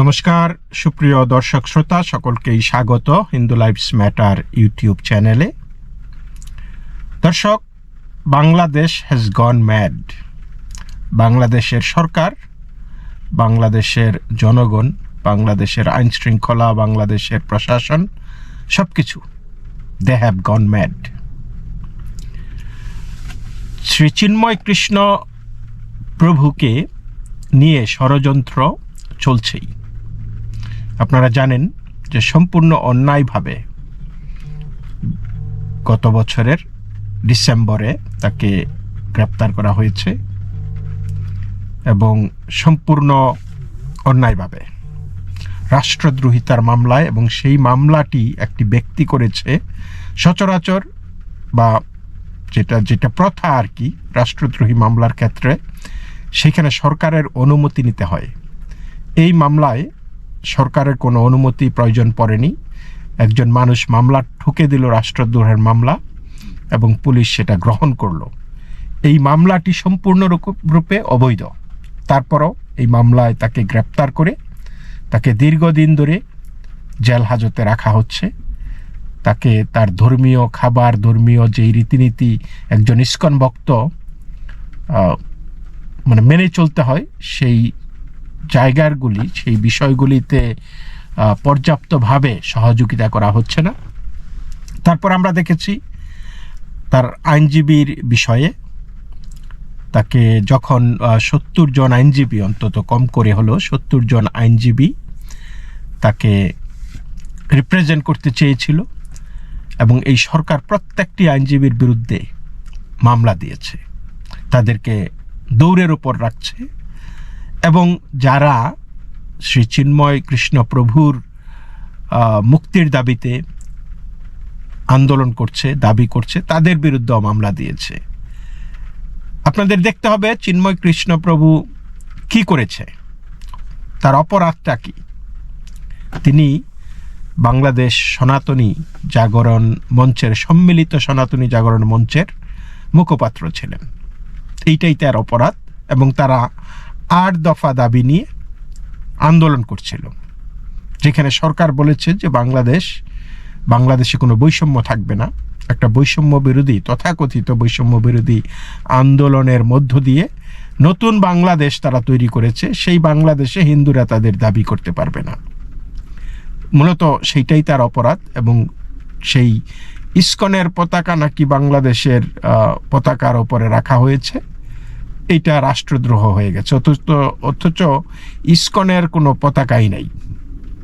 নমস্কার, সুপ্রিয় দর্শক শ্রোতা, সকলকেই স্বাগত হিন্দু লাইফস ম্যাটার ইউটিউব চ্যানেলে। দর্শক, বাংলাদেশ হ্যাজ গন ম্যাড বাংলাদেশের সরকার, বাংলাদেশের জনগণ, বাংলাদেশের আইন শৃঙ্খলা বাংলাদেশের প্রশাসন সব কিছু they have gone mad Shri Chinmoy Krishna প্রভুকে নিয়ে ষড়যন্ত্র চলছেই। আপনারা জানেন যে সম্পূর্ণ অন্যায়ভাবে গত বছরের ডিসেম্বরে তাকে গ্রেপ্তার করা হয়েছে এবং সম্পূর্ণ অন্যায়ভাবে রাষ্ট্রদ্রোহিতার মামলায় এবং সেই মামলাটি একটি ব্যক্তি করেছে সচরাচর বা যেটা যেটা প্রথা আর কি রাষ্ট্রদ্রোহী মামলার ক্ষেত্রে, সেখানে সরকারের অনুমতি নিতে হয়। এই মামলায় সরকারের কোনো অনুমতি প্রয়োজন পড়েনি। একজন মানুষ মামলা ঠুকে দিল, রাষ্ট্রদ্রোহের মামলা, এবং পুলিশ সেটা গ্রহণ করল। এই মামলাটি সম্পূর্ণ রূপে অবৈধ। তারপরও এই মামলায় তাকে গ্রেপ্তার করে, তাকে দীর্ঘদিন ধরে জেল হাজতে রাখা হচ্ছে। তাকে তার ধর্মীয় খাবার, ধর্মীয় যেই রীতিনীতি একজন ইস্কন ভক্ত মানে মেনে চলতে হয়, সেই জায়গাগুলি, সেই বিষয়গুলিতে পর্যাপ্তভাবে সহযোগিতা করা হচ্ছে না। তারপর আমরা দেখেছি, তার আইনজীবীর বিষয়ে, তাকে যখন সত্তর জন আইনজীবী, অন্তত কম করে হলো সত্তর জন আইনজীবী তাকে রিপ্রেজেন্ট করতে চেয়েছিল এবং এই সরকার প্রত্যেকটি আইনজীবীর বিরুদ্ধে মামলা দিয়েছে। তাদেরকে দৌড়ের ওপর রাখছে। এবং যারা শ্রী চিন্ময় কৃষ্ণ প্রভুর মুক্তির দাবিতে আন্দোলন করছে, দাবি করছে, তাদের বিরুদ্ধেও মামলা দিয়েছে। আপনাদের দেখতে হবে চিন্ময় কৃষ্ণ প্রভু কি করেছে। তার অপরাধটা কি? তিনি বাংলাদেশ সনাতনী জাগরণ মঞ্চের, সম্মিলিত সনাতনী জাগরণ মঞ্চের মুখপাত্র ছিলেন। এইটাই তার অপরাধ এবং তারা আট দফা দাবি নিয়ে আন্দোলন করছিল, যেখানে সরকার বলেছে যে বাংলাদেশ, বাংলাদেশে কোনো বৈষম্য থাকবে না। একটা বৈষম্য বিরোধী, তথাকথিত বৈষম্য বিরোধী আন্দোলনের মধ্য দিয়ে নতুন বাংলাদেশ তারা তৈরি করেছে, সেই বাংলাদেশে হিন্দুরা তাদের দাবি করতে পারবে না। মূলত সেইটাই তার অপরাধ এবং সেই ইস্কনের পতাকা নাকি বাংলাদেশের পতাকার ওপরে রাখা হয়েছে। এটা রাষ্ট্রদ্রোহ হয়ে গেছে। অথচ অথচ ইস্কনের কোনো পতাকাই নাই।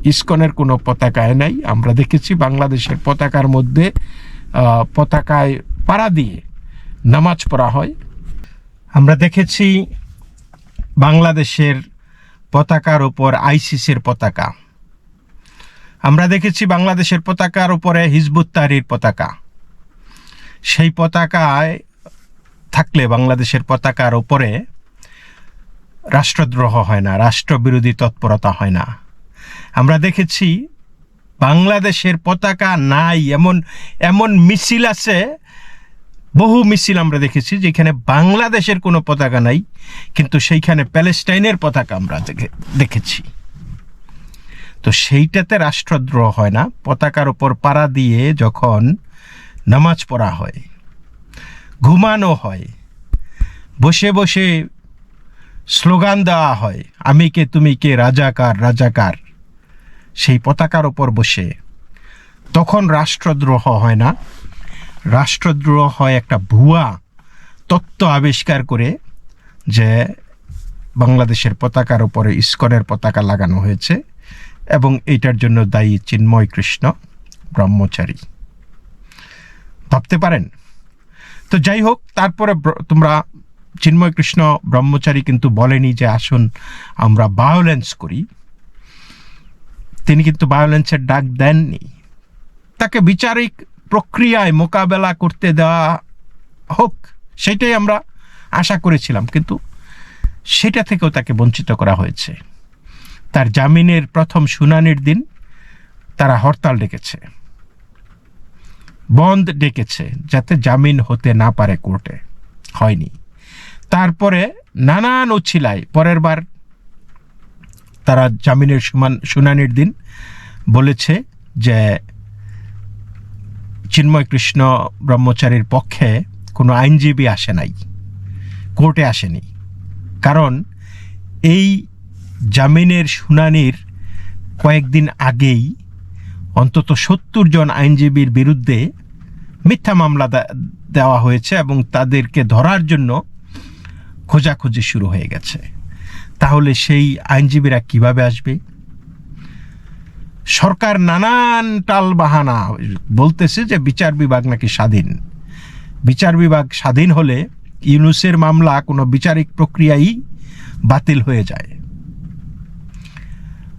ইস্কনের কোনো পতাকায় নাই। আমরা দেখেছি বাংলাদেশের পতাকার মধ্যে পতাকায় পাড়া দিয়ে নামাজ পড়া হয়। আমরা দেখেছি বাংলাদেশের পতাকার ওপর আইসিসের পতাকা। আমরা দেখেছি বাংলাদেশের পতাকার উপরে হিজবুত তাহরির পতাকা। সেই পতাকায় থাকলে বাংলাদেশের পতাকার ওপরে রাষ্ট্রদ্রোহ হয় না, রাষ্ট্রবিরোধী তৎপরতা হয় না। আমরা দেখেছি বাংলাদেশের পতাকা নাই, এমন এমন মিছিল আছে, বহু মিছিল আমরা দেখেছি যেখানে বাংলাদেশের কোনো পতাকা নাই, কিন্তু সেইখানে প্যালেস্টাইনের পতাকা আমরা দেখেছি। তো সেইটাতে রাষ্ট্রদ্রোহ হয় না, পতাকার ওপর পাড়া দিয়ে যখন নামাজ পড়া হয় ঘুমানো হয়। বসে বসে স্লোগান দেওয়া হয়, আমি কে, তুমি কে, রাজাকার রাজাকার। সেই পতাকার ওপর বসে। তখন রাষ্ট্রদ্রোহ হয় না। রাষ্ট্রদ্রোহ হয় একটা ভুয়া তত্ত্ব আবিষ্কার করে যে বাংলাদেশের পতাকার ওপরে ইস্কনের পতাকা লাগানো হয়েছে এবং এইটার জন্য দায়ী চিন্ময় কৃষ্ণ ব্রহ্মচারী। ভাবতে পারেন? তো যাই হোক, তারপরে তোমরা চিন্ময় কৃষ্ণ ব্রহ্মচারী কিন্তু বলেনি যে আসুন আমরা ভায়োলেন্স করি। তিনি কিন্তু ভায়োলেন্সের ডাক দেননি। তাকে বিচারিক প্রক্রিয়ায় মোকাবেলা করতে দেওয়া হোক, সেটাই আমরা আশা করেছিলাম, কিন্তু সেটা থেকেও তাকে বঞ্চিত করা হয়েছে। তার জামিনের প্রথম শুনানির দিন তারা হরতাল ডেকেছে। বন্ধ ডেকেছে যাতে জামিন হতে না পারে কোর্টে। হয়নি। তারপরে নানান উচ্ছিলায় পরের বার তারা জামিনের সমান শুনানির দিন বলেছে যে চিন্ময় কৃষ্ণ ব্রহ্মচারীর পক্ষে কোনো আইনজীবী আসে নাই। কোর্টে আসেনি। কারণ এই জামিনের শুনানির কয়েকদিন আগেই অন্তত সত্তর জন আইনজীবীর বিরুদ্ধে মিথ্যা মামলা দেওয়া হয়েছে এবং তাদেরকে ধরার জন্য খোঁজাখুঁজি শুরু হয়ে গেছে। তাহলে সেই আইনজীবীরা কীভাবে আসবে? সরকার নানান টাল বাহানা বলতেছে যে বিচার বিভাগ নাকি স্বাধীন। বিচার বিভাগ স্বাধীন হলে ইউনুসের মামলা কোনো বিচারিক প্রক্রিয়াই বাতিল হয়ে যায়।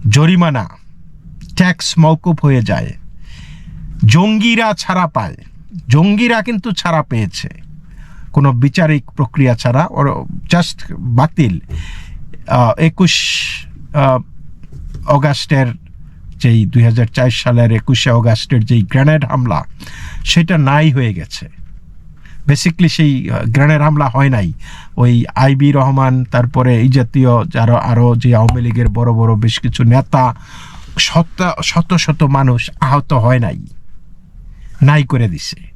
জরিমানা ট্যাক্স মৌকুফ হয়ে যায়। জঙ্গিরা ছাড়া পায়। জঙ্গিরা কিন্তু ছাড়া পেয়েছে। কোনো বিচারিক প্রক্রিয়া ছাড়া ওর জাস্ট বাতিল। একুশ অগাস্টের যেই দুই সালের একুশে অগাস্টের যেই গ্রেনেড হামলা, সেটা নাই হয়ে গেছে। বেসিকলি সেই গ্রেনেড হামলা হয় নাই। ওই আইবি রহমান, তারপরে এই জাতীয় যারা আরও যে আওয়ামী লীগের বড় বড় বেশ কিছু নেতা শত শত শত মানুষ আহত হয় নাই নাই করে দিছে।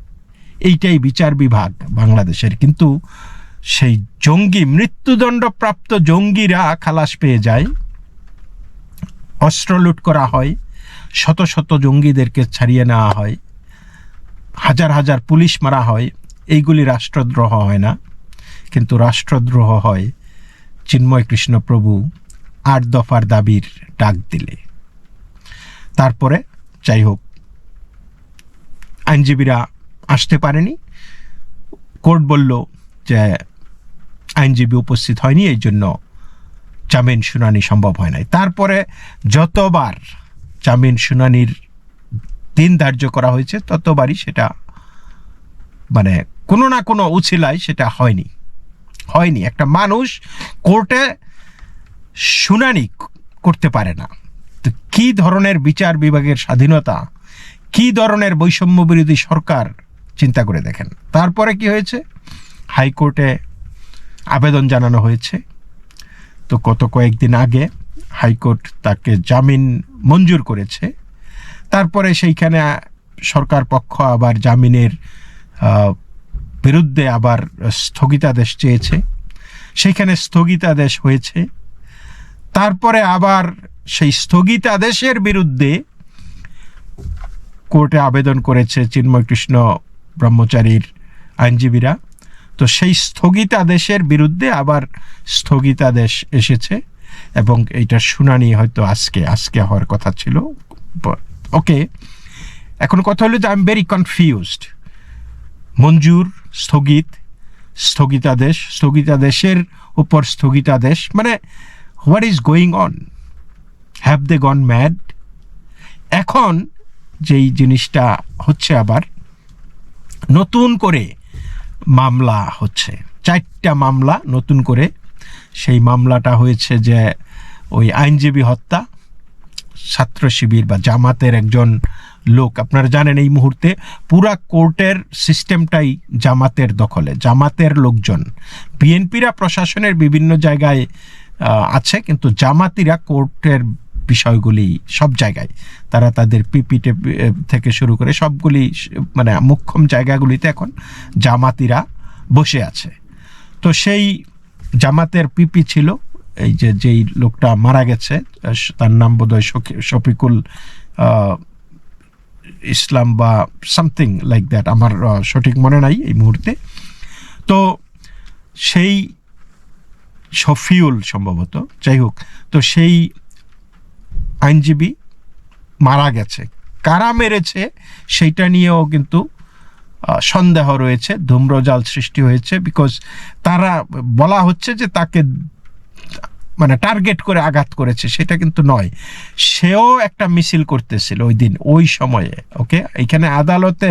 এইটাই বিচার বিভাগ বাংলাদেশের। কিন্তু সেই জঙ্গি, মৃত্যুদণ্ডপ্রাপ্ত জঙ্গিরা খালাস পেয়ে যায়, অস্ত্র লুট করা হয়, শত শত জঙ্গিদেরকে ছাড়িয়ে নেওয়া হয়, হাজার হাজার পুলিশ মারা হয়, এইগুলি রাষ্ট্রদ্রোহ হয় না। কিন্তু রাষ্ট্রদ্রোহ হয় চিন্ময় কৃষ্ণপ্রভু আট দফার দাবির ডাক দিলে। তারপরে যাই হোক আইনজীবীরা আসতে পারেনি। কোর্ট বলল যে আইনজীবী উপস্থিত হয়নি, এই জন্য জামিন শুনানি সম্ভব হয় নাই। তারপরে যতবার জামিন শুনানির দিন ধার্য করা হয়েছে, ততবারই সেটা মানে কোনো না কোনো উছিলায় সেটা হয়নি। হয়নি। একটা মানুষ কোর্টে শুনানি করতে পারে না। কী ধরনের বিচার বিভাগের স্বাধীনতা? কী ধরনের বৈষম্য বিরোধী সরকার? চিন্তা করে দেখেন। তারপরে কি হয়েছে? হাইকোর্টে আবেদন জানানো হয়েছে। তো গত কয়েকদিন আগে হাইকোর্ট তাকে জামিন মঞ্জুর করেছে। তারপরে সেইখানে সরকার পক্ষ আবার জামিনের বিরুদ্ধে আবার স্থগিতাদেশ চেয়েছে। সেইখানে স্থগিতাদেশ হয়েছে। তারপরে আবার সেই স্থগিতাদেশের বিরুদ্ধে কোর্টে আবেদন করেছে চিন্ময় কৃষ্ণ ব্রহ্মচারীর আইনজীবীরা। তো সেই স্থগিতাদেশের বিরুদ্ধে আবার স্থগিতাদেশ এসেছে এবং এইটার শুনানি হয়তো আজকে আজকে হওয়ার কথা ছিল। ওকে, এখন কথা হলো যে আই এম ভেরি কনফিউজড মঞ্জুর, স্থগিত স্থগিতাদেশ স্থগিতাদেশের উপর স্থগিতাদেশ মানে what is going on have they gone mad এখন যেই জিনিসটা হচ্ছে আবার নতুন করে মামলা হচ্ছে। চারটা মামলা নতুন করে। সেই মামলাটা হয়েছে যে ওই আইনজীবী হত্যা, ছাত্র শিবির বা জামাতের একজন লোক। আপনারা জানেন এই মুহূর্তে পুরা কোর্টের সিস্টেমটাই জামাতের দখলে। জামাতের লোকজন। বিএনপিরা প্রশাসনের বিভিন্ন জায়গায় আছে, কিন্তু জামাতিরা কোর্টের বিষয়গুলি সব জায়গায়, তারা তাদের পিপিটে থেকে শুরু করে সবগুলি মানে মুখ্যম জায়গাগুলিতে এখন জামাতিরা বসে আছে। তো সেই জামাতের পিপি ছিল, এই যে যেই লোকটা মারা গেছে তার নাম বোধহয় শফিকুল ইসলাম বা সামথিং লাইক দ্যাট, আমার সঠিক মনে নাই এই মুহূর্তে। তো সেই শফিউল সম্ভবত, যাই হোক, তো সেই আইনজীবী মারা গেছে। কারা মেরেছে সেইটা নিয়েও কিন্তু সন্দেহ রয়েছে, ধূম্রজাল সৃষ্টি হয়েছে বিকজ তারা বলা হচ্ছে যে তাকে মানে টার্গেট করে আঘাত করেছে, সেটা কিন্তু নয়। সেও একটা মিছিল করতেছিল ওই দিন, ওই সময়ে, ওকে? এখানে আদালতে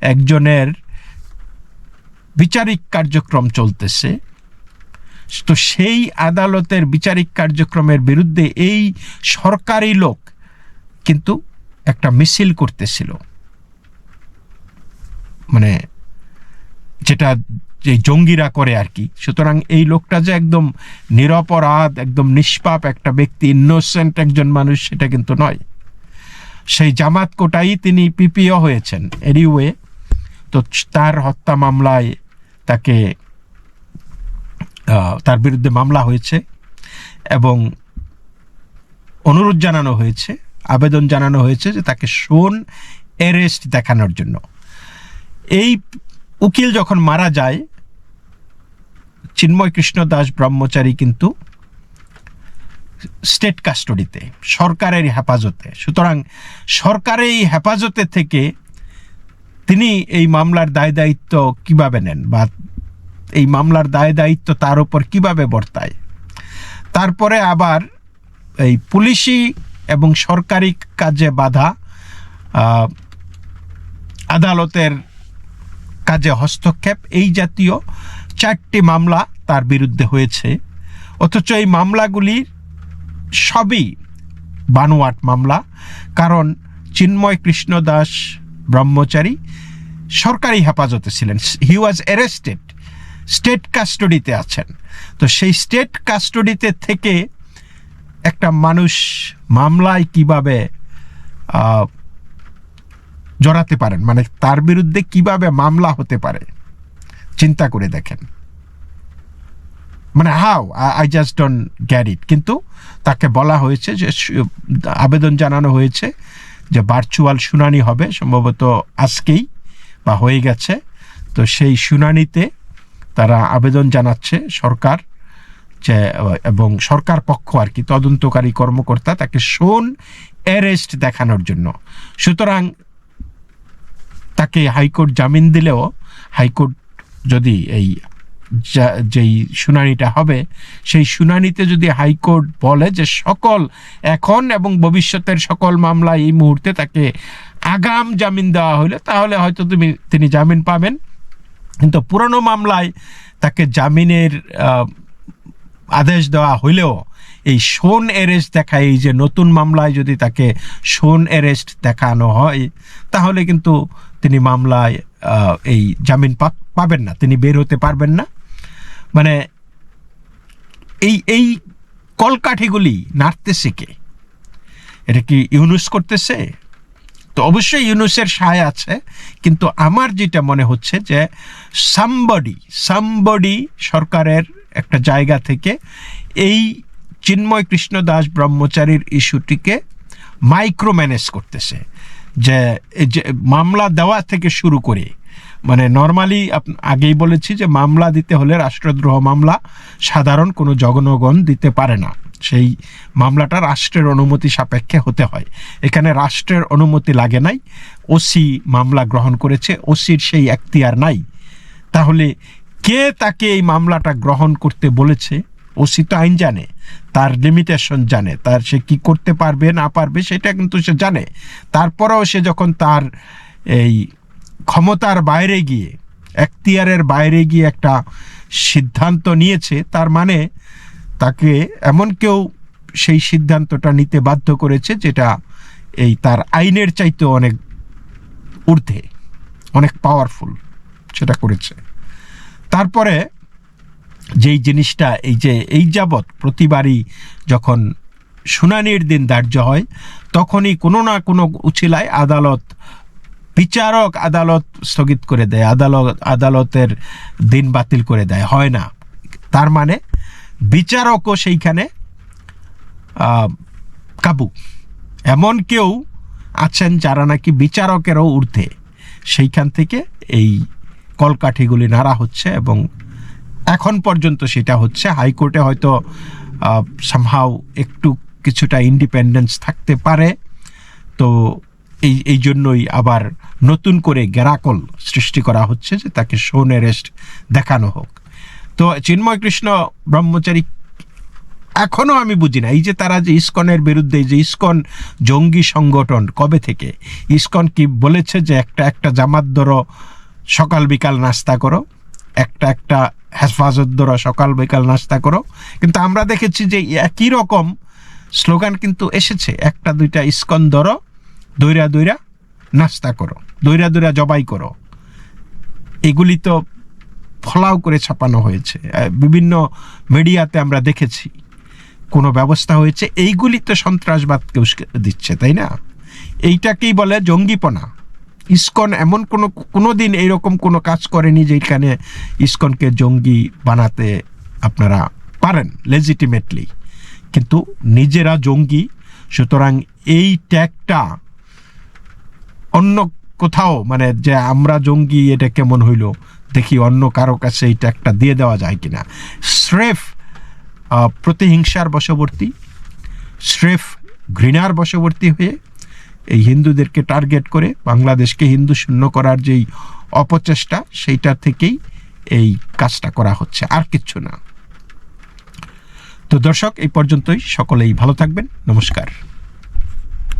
একজনের বিচারিক কার্যক্রম চলতেছে। তো সেই আদালতের বিচারিক কার্যক্রমের বিরুদ্ধে এই সরকারি লোক কিন্তু একটা মিছিল করতেছিল। মানে যেটা যে জঙ্গিরা করে আর কি। সুতরাং এই লোকটা যে একদম নিরপরাধ, একদম নিষ্পাপ একটা ব্যক্তি ইনোসেন্ট একজন মানুষ, সেটা কিন্তু নয়। সেই জামাত কোটাই তিনি পিপিও হয়েছেন। এরিওয়ে তো তার হত্যা মামলায় তাকে তার বিরুদ্ধে মামলা হয়েছে এবং অনুরোধ জানানো হয়েছে, আবেদন জানানো হয়েছে যে তাকে শোন অ্যারেস্ট দেখানোর জন্য। এই উকিল যখন মারা যায়, চিন্ময় কৃষ্ণ দাস ব্রহ্মচারী কিন্তু স্টেট কাস্টডিতে, সরকারের হেফাজতে। সুতরাং সরকারের এই হেফাজতে থেকে তিনি এই মামলার দায় দায়িত্ব কীভাবে নেন বা এই মামলার দায় দায়িত্ব তার উপর কীভাবে বর্তায়? তারপরে আবার এই পুলিশি এবং সরকারি কাজে বাধা আদালতের কাজে হস্তক্ষেপ, এই জাতীয় চারটি মামলা তার বিরুদ্ধে হয়েছে। অথচ এই মামলাগুলির সবই বানোয়াট মামলা, কারণ চিন্ময় কৃষ্ণ দাস ব্রহ্মচারী সরকারি হেফাজতে ছিলেন। হি ওয়াজ অ্যারেস্টেড। স্টেট কাস্টডিতে আছেন। তো সেই স্টেট কাস্টডিতে থেকে একটা মানুষ মামলায় কীভাবে জড়াতে পারেন মানে তার বিরুদ্ধে কীভাবে মামলা হতে পারে, চিন্তা করে দেখেন। মানে how I just don't get it. কিন্তু তাকে বলা হয়েছে যে আবেদন জানানো হয়েছে যে ভার্চুয়াল শুনানি হবে, সম্ভবত আজকেই বা হয়ে গেছে। তো সেই শুনানিতে তারা আবেদন জানাচ্ছে সরকার যে, এবং সরকার পক্ষ আর কি, তদন্তকারী কর্মকর্তা তাকে শোন অ্যারেস্ট দেখানোর জন্য। সুতরাং তাকে হাইকোর্ট জামিন দিলেও হাইকোর্ট যদি এই যেই শুনানিটা হবে, সেই শুনানিতে যদি হাইকোর্ট বলে যে সকল এখন এবং ভবিষ্যতের সকল মামলা এই মুহূর্তে তাকে আগাম জামিন দেওয়া হলে তাহলে হয়তো তুমি, তিনি জামিন পাবেন। কিন্তু পুরনো মামলায় তাকে জামিনের আদেশ দেওয়া হইলেও এই শোন অ্যারেস্ট দেখা এই যে নতুন মামলায় যদি তাকে শোন অ্যারেস্ট দেখানো হয়, তাহলে কিন্তু তিনি মামলায় এই জামিন পাবেন না, তিনি বের হতে পারবেন না। মানে এই এই কলকাঠিগুলি নাড়তেছে কে? এটা কি ইউনুস করতেছে? তো অবশ্যই ইউনুসের সায় আছে, কিন্তু আমার যেটা মনে হচ্ছে যে সামবডি সামবডি সরকারের একটা জায়গা থেকে এই চিন্ময় কৃষ্ণ দাস ব্রহ্মচারীর ইস্যুটিকে মাইক্রো ম্যানেজ করতেছে। যে যে মামলা দেওয়া থেকে শুরু করে মানে নর্মালি আগেই বলেছি যে মামলা দিতে হলে রাষ্ট্রদ্রোহ মামলা সাধারণ কোনো জগনগণ দিতে পারে না। সেই মামলাটা রাষ্ট্রের অনুমতি সাপেক্ষে হতে হয়। এখানে রাষ্ট্রের অনুমতি লাগে নাই, ওসি মামলা গ্রহণ করেছে, ওসির সেই এখতিয়ার নাই। তাহলে কে তাকে এই মামলাটা গ্রহণ করতে বলেছে? ওসি তো আইন জানে, তার লিমিটেশন জানে, তার সে কি করতে পারবে, না পারবে সেটা কিন্তু সে জানে। তারপরেও সে যখন তার এই ক্ষমতার বাইরে গিয়ে, এখতিয়ারের বাইরে গিয়ে একটা সিদ্ধান্ত নিয়েছে, তার মানে তাকে এমন কেউ সেই সিদ্ধান্তটা নিতে বাধ্য করেছে যেটা এই তার আইনের চাইতে অনেক ঊর্ধ্বে, অনেক পাওয়ারফুল সেটা করেছে। তারপরে যেই জিনিসটা, এই যে এই যাবৎ প্রতিবারই যখন শুনানির দিন ধার্য হয়, তখনই কোনো না কোনো উছিলায় আদালত, বিচারক আদালত স্থগিত করে দেয়, আদালত, আদালতের দিন বাতিল করে দেয়। হয় না। তার মানে বিচারকও সেইখানে কাবু। এমন কেউ আছেন যারা নাকি বিচারকেরও ঊর্ধ্বে। সেইখান থেকে এই কলকাঠিগুলি নাড়া হচ্ছে এবং এখন পর্যন্ত সেটা হচ্ছে। হাইকোর্টে হয়তো সামহাও একটু কিছুটা ইন্ডিপেন্ডেন্স থাকতে পারে। তো এই এই জন্যই আবার নতুন করে গ্যারাকল সৃষ্টি করা হচ্ছে যে তাকে শোন অ্যারেস্ট দেখানো হোক। তো চিন্ময় কৃষ্ণ ব্রহ্মচারী এখনও আমি বুঝি না। এই যে তারা যে ইস্কনের বিরুদ্ধে যে ইস্কন জঙ্গি সংগঠন, কবে থেকে? ইস্কন কি বলেছে যে একটা একটা জামাত ধরো, সকাল বিকাল নাস্তা করো। একটা একটা হেফাজত ধরো, সকাল বিকাল নাস্তা করো। কিন্তু আমরা দেখেছি যে একই রকম স্লোগান কিন্তু এসেছে। একটা, দুইটা ইস্কন ধরো দৈরা দৈরা নাস্তা করো দৈরা দৈরা জবাই করো। এগুলি তো ফলাও করে ছাপানো হয়েছে। বিভিন্ন মিডিয়াতে আমরা দেখেছি। কোনো ব্যবস্থা হয়েছে, এইগুলি তো সন্ত্রাসবাদকে উস্কে দিচ্ছে, তাই না? এইটাকেই বলে জঙ্গিপনা। ইস্কন এমন কোনো কোনো দিন এইরকম কোনো কাজ করেনি যেখানে ইস্কনকে জঙ্গি বানাতে আপনারা পারেন লেজিটিমেটলি কিন্তু নিজেরা জঙ্গি, সুতরাং এই ট্যাগটা অন্য কোথাও মানে যে আমরা জঙ্গি, এটা কেমন হইল? দেখি অন্য কারও কাছে এই ট্যাগটা দিয়ে দেওয়া যায় কিনা। স্রেফ প্রতিহিংসার বশবর্তী, স্রেফ ঘৃণার বশবর্তী হয়ে এই হিন্দুদেরকে টার্গেট করে বাংলাদেশকে হিন্দু শূন্য করার যেই অপচেষ্টা, সেইটা থেকেই এই কাজটা করা হচ্ছে, আর কিচ্ছু না। তো দর্শক, এই পর্যন্তই। সকলেই ভালো থাকবেন। নমস্কার।